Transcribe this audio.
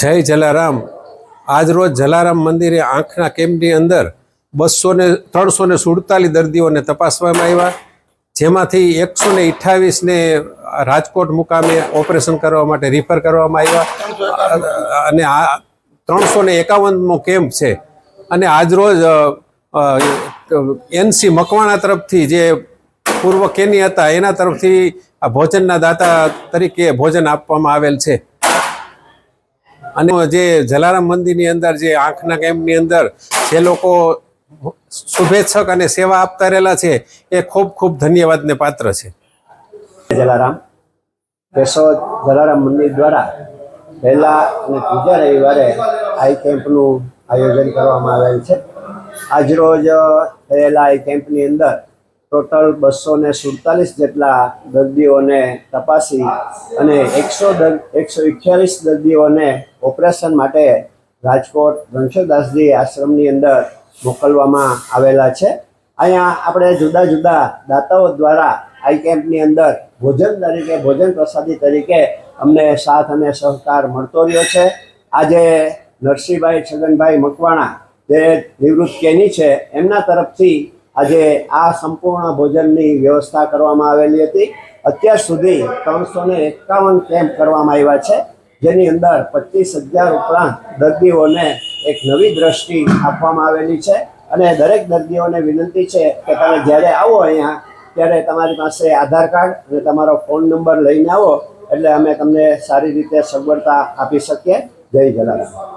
જય જલારામ. આજરોજ જલારામ મંદિરે આંખના કેમ્પની અંદર બસો ને, ત્રણસો ને સુડતાલીસ દર્દીઓને તપાસવામાં આવ્યા, જેમાંથી એકસો ને અઠ્ઠાવીસને રાજકોટ મુકામે ઓપરેશન કરવા માટે રિફર કરવામાં આવ્યા. અને આ ત્રણસો ને એકાવનમો કેમ્પ છે. અને આજરોજ એનસી મકવાણા તરફથી જે પૂર્વ કેની હતા, એના તરફથી આ ભોજનના દાતા તરીકે ભોજન આપવામાં આવેલ છે. અને જે જલારામ મંદિરની અંદર જે આંખના કેમ્પની અંદર જે લોકો શુભેચ્છક અને સેવા આપતા રહેલા છે, એ ખૂબ ખૂબ ધન્યવાદને પાત્ર છે. જલારામ. કેશોદ જલારામ મંદિર દ્વારા પહેલા અને ત્રીજા રવિવારે આઈ કેમ્પનું આયોજન કરવામાં આવેલ છે. આજરોજ થયેલા આઈ કેમ્પની અંદર ટોટલ બસો ને સુડતાલીસ જેટલા દર્દીઓને તપાસી અને એકસો એકસો અઠ્યાવીસ દર્દીઓને ઓપરેશન માટે રાજકોટ રણછોદાસજી આશ્રમની અંદર મોકલવામાં આવેલા છે. અહીંયા આપણે જુદા જુદા દાતાઓ દ્વારા આઈ કેમ્પની અંદર ભોજન તરીકે, ભોજન પ્રસાદી તરીકે અમને સાથ અને સહકાર મળતો રહ્યો છે. આજે નરસિંહભાઈ છગનભાઈ મકવાણા જે નિવૃત્ત કેની છે, એમના તરફથી આજે આ સંપૂર્ણ ભોજનની વ્યવસ્થા કરવામાં આવેલી હતી. અત્યાર સુધી ત્રણસો ને એકાવન કેમ્પ કરવામાં આવ્યા છે, જેની અંદર પચીસ હજાર ઉપરાંત દર્દીઓને એક નવી દ્રષ્ટિ આપવામાં આવેલી છે. અને દરેક દર્દીઓને વિનંતી છે કે તમે જ્યારે આવો અહીંયા, ત્યારે તમારી પાસે આધાર કાર્ડ અને તમારો ફોન નંબર લઈને આવો, એટલે અમે તમને સારી રીતે સગવડતા આપી શકીએ. જય જલારામ.